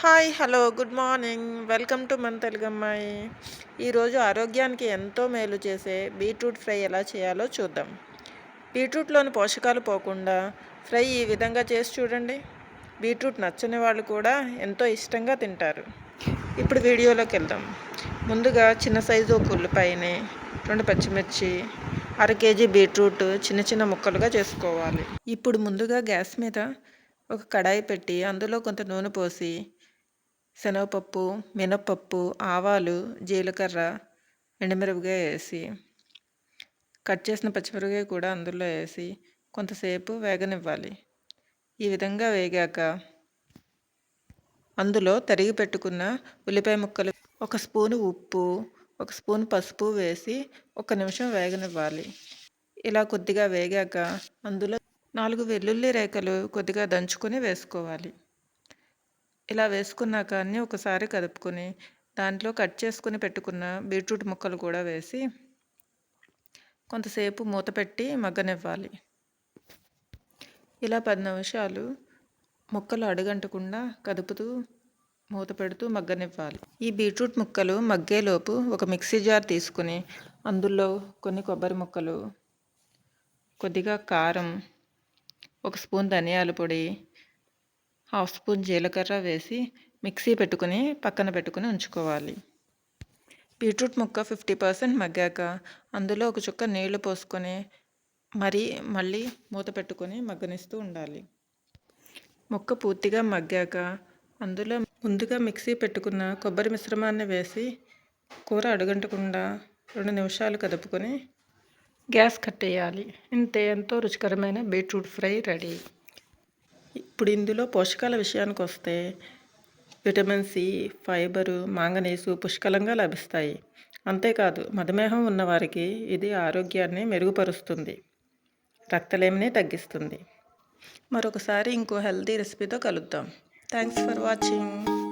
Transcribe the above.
Hi hello good morning. Welcome to మన తెలుగమ్మాయి. ఈరోజు ఆరోగ్యానికి ఎంతో మేలు చేసే బీట్రూట్ ఫ్రై ఎలా చేయాలో చూద్దాం. బీట్రూట్లోని పోషకాలు పోకుండా ఫ్రై ఈ విధంగా చేసి చూడండి. బీట్రూట్ నచ్చని వాళ్ళు కూడా ఎంతో ఇష్టంగా తింటారు. ఇప్పుడు వీడియోలోకి వెళ్దాం. ముందుగా చిన్న సైజు ఒక ఉల్లిపాయని రెండు పచ్చిమిర్చి అర కేజీ బీట్రూట్ చిన్న చిన్న ముక్కలుగా చేసుకోవాలి. ఇప్పుడు ముందుగా గ్యాస్ మీద ఒక కడాయి పెట్టి అందులో కొంత నూనె పోసి శనగపప్పు మినప్పప్పు ఆవాలు జీలకర్ర ఎండుమిరపకాయ వేసి కట్ చేసిన పచ్చిమిరపకాయ కూడా అందులో వేసి కొంతసేపు వేగనివ్వాలి. ఈ విధంగా వేగాక అందులో తరిగి పెట్టుకున్న ఉల్లిపాయ ముక్కలు ఒక స్పూను ఉప్పు ఒక స్పూన్ పసుపు వేసి ఒక నిమిషం వేగనివ్వాలి. ఇలా కొద్దిగా వేగాక అందులో నాలుగు వెల్లుల్లి రేఖలు కొద్దిగా దంచుకొని వేసుకోవాలి. ఇలా వేసుకున్నాక అన్నీ ఒకసారి కదుపుకొని దాంట్లో కట్ చేసుకుని పెట్టుకున్న బీట్రూట్ ముక్కలు కూడా వేసి కొంతసేపు మూత పెట్టి మగ్గనివ్వాలి. ఇలా పది నిమిషాలు ముక్కలు అడుగంటకుండా కదుపుతూ మూత పెడుతూ మగ్గనివ్వాలి. ఈ బీట్రూట్ ముక్కలు మగ్గేలోపు ఒక మిక్సీ జార్ తీసుకుని అందులో కొన్ని కొబ్బరి ముక్కలు కొద్దిగా కారం ఒక స్పూన్ ధనియాల పొడి హాఫ్ స్పూన్ జీలకర్ర వేసి మిక్సీ పెట్టుకుని పక్కన పెట్టుకుని ఉంచుకోవాలి. బీట్రూట్ ముక్క ఫిఫ్టీ పర్సెంట్ మగ్గాక అందులో ఒక చుక్క నీళ్ళు పోసుకొని మరీ మళ్ళీ మూత పెట్టుకొని మగ్గనిస్తూ ఉండాలి. ముక్క పూర్తిగా మగ్గాక అందులో ముందుగా మిక్సీ పెట్టుకున్న కొబ్బరి మిశ్రమాన్ని వేసి కూర అడుగంటకుండా రెండు నిమిషాలు కదుపుకొని గ్యాస్ కట్టేయాలి. ఇంతే ఎంతో రుచికరమైన బీట్రూట్ ఫ్రై రెడీ. ఇప్పుడు ఇందులో పోషకాల విషయానికి వస్తే విటమిన్ సి ఫైబరు మాంగనీసు పుష్కలంగా లభిస్తాయి. అంతేకాదు మధుమేహం ఉన్నవారికి ఇది ఆరోగ్యాన్ని మెరుగుపరుస్తుంది. రక్తలేమిని తగ్గిస్తుంది. మరొకసారి ఇంకో హెల్తీ రెసిపీతో కలుద్దాం. Thanks for watching.